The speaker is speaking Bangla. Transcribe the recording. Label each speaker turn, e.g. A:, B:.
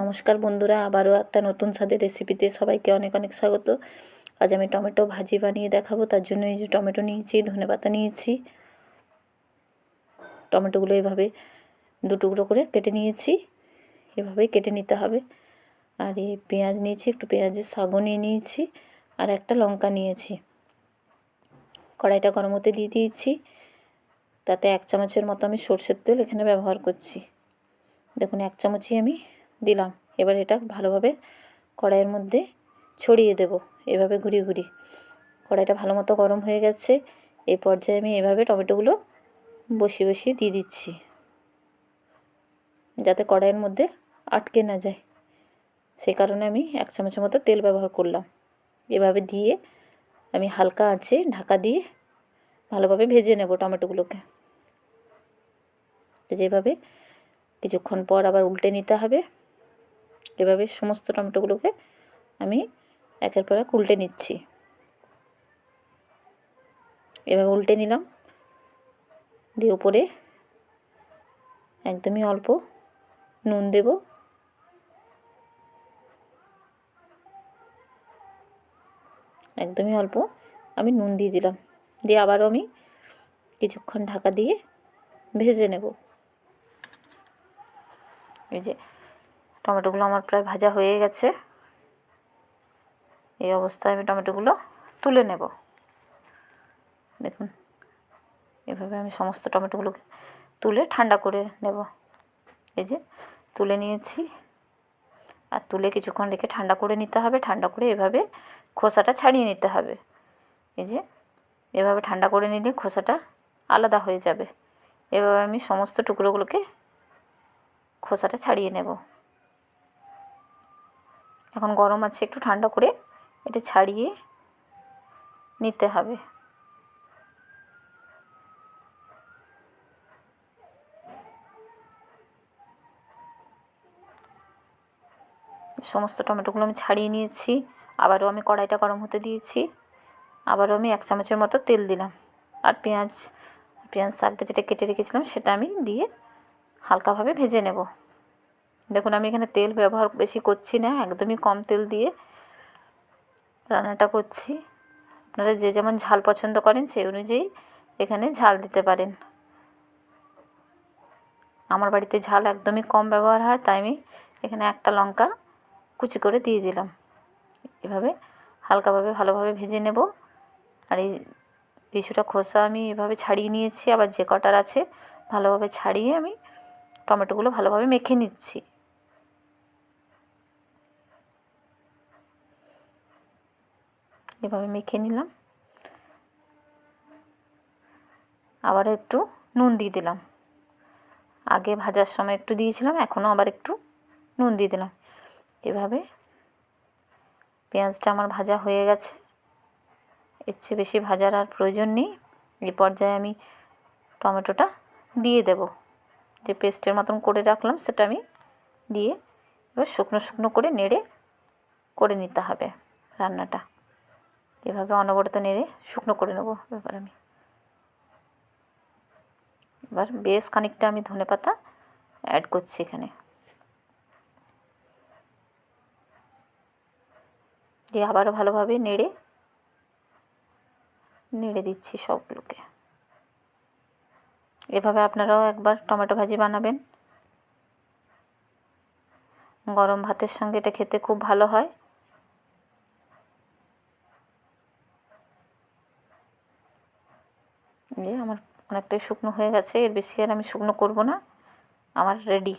A: নমস্কার বন্ধুরা, আবারও একটা নতুন স্বাদের রেসিপিতে সবাইকে অনেক অনেক স্বাগত। আজ আমি টমেটো ভাজি বানিয়ে দেখাবো, তার জন্য এই যে টমেটো নিয়েছি, ধনে পাতা নিয়েছি। টমেটোগুলো এভাবে দু টুকরো করে কেটে নিয়েছি এভাবেই কেটে নিতে হবে। আর এই পেঁয়াজ নিয়েছি, একটু পেঁয়াজের শাকও নিয়ে নিয়েছি, আর একটা লঙ্কা নিয়েছি। কড়াইটা গরম হতে দিয়ে দিয়েছি, তাতে এক চামচের মতো আমি সর্ষের তেল এখানে ব্যবহার করছি। দেখুন, এক চামচই আমি দিলাম। এবার এটা ভালোভাবে কড়াইয়ের মধ্যে ছড়িয়ে দেব। এভাবে ঘুরিয়ে ঘুরিয়ে। কড়াইটা ভালো মতো গরম হয়ে গেছে। এই পর্যায়ে আমি এভাবে টমেটোগুলো বসিয়ে বসিয়ে দিয়ে দিচ্ছি। যাতে কড়াইয়ের মধ্যে আটকে না যায়। সে কারণে আমি এক চামচের মতো তেল ব্যবহার করলাম। এভাবে দিয়ে আমি হালকা আঁচে ঢাকা দিয়ে ভালোভাবে ভেজে নেব টমেটোগুলোকে। যেভাবে কিছুক্ষণ পর আবার উল্টে নিতে হবে। এভাবে সমস্ত টমেটোগুলোকে আমি একের পর এক উল্টে নিচ্ছি। এভাবে উল্টে নিলাম। দিয়ে উপরে একদমই অল্প নুন দেব। একদমই অল্প আমি নুন দিয়ে দিলাম। দিয়ে আবারও আমি কিছুক্ষণ ঢাকা দিয়ে ভেজে নেব। এই যে টমেটোগুলো আমার প্রায় ভাজা হয়ে গেছে। এই অবস্থায় আমি টমেটোগুলো তুলে নেব। দেখুন, এভাবে আমি সমস্ত টমেটোগুলোকে তুলে ঠান্ডা করে নেব। এই যে তুলে নিয়েছি। আর তুলে কিছুক্ষণ রেখে ঠান্ডা করে নিতে হবে। ঠান্ডা করে এভাবে খোসাটা ছাড়িয়ে নিতে হবে। এই যে এভাবে ঠান্ডা করে নিলে খোসাটা আলাদা হয়ে যাবে। এভাবে আমি সমস্ত টুকরোগুলোকে খোসাটা ছাড়িয়ে নেব। এখন গরম আছে, একটু ঠান্ডা করে এটা ছাড়িয়ে নিতে হবে। সমস্ত টমেটোগুলো আমি ছাড়িয়ে নিয়েছি, আবারও আমি কড়াইটা গরম হতে দিয়েছি, আবারও আমি এক চামচের মতো তেল দিলাম। আর পেঁয়াজ পেঁয়াজ শাকটা যেটা কেটে রেখেছিলাম সেটা আমি দিয়ে হালকাভাবে ভেজে নেব। দেখুন, আমি এখানে তেল ব্যবহার বেশি করছি না, একদমই কম তেল দিয়ে রান্নাটা করছি। আপনারা যে যেমন ঝাল পছন্দ করেন, সেই অনুযায়ী এখানে ঝাল দিতে পারেন। আমার বাড়িতে ঝাল একদমই কম ব্যবহার হয়, তাই আমি এখানে একটা লঙ্কা কুচি করে দিয়ে দিলাম। এভাবে হালকাভাবে, ভালোভাবে ভেজে নেব। আর এই কিছুটা খোসা আমি এভাবে ছাড়িয়ে নিয়েছি, আবার যে কটার আছে ভালোভাবে ছাড়িয়ে আমি টমেটোগুলো ভালোভাবে মেখে নিচ্ছি। এভাবে মেখে নিলাম। আবার একটু নুন দিয়ে দিলাম। আগে ভাজার সময় একটু দিয়েছিলাম, এখনও আবার একটু নুন দিয়ে দিলাম। এভাবে পেঁয়াজটা আমার ভাজা হয়ে গেছে। এর চেয়ে বেশি ভাজার আর প্রয়োজন নেই। এই পর্যায়ে আমি টমেটোটা দিয়ে দেব। যে পেস্টের মতন করে রাখলাম, সেটা আমি দিয়ে এবার শুকনো শুকনো করে নেড়ে করে নিতে হবে রান্নাটা। এভাবে অনবরত নেড়ে শুকনো করে নেব এবার আমি। এবার বেশ খানিকটা আমি ধনে পাতা অ্যাড করছি এখানে। দিয়ে আবারও ভালোভাবে নেড়ে নেড়ে দিচ্ছি সবগুলোকে। এভাবে আপনারাও একবার টমেটো ভাজি বানাবেন। গরম ভাতের সঙ্গে এটা খেতে খুব ভালো হয়। যে আমার অনেকটাই শুকনো হয়ে গেছে, এর বেশি আর আমি শুকনো করব না। আমার রেডি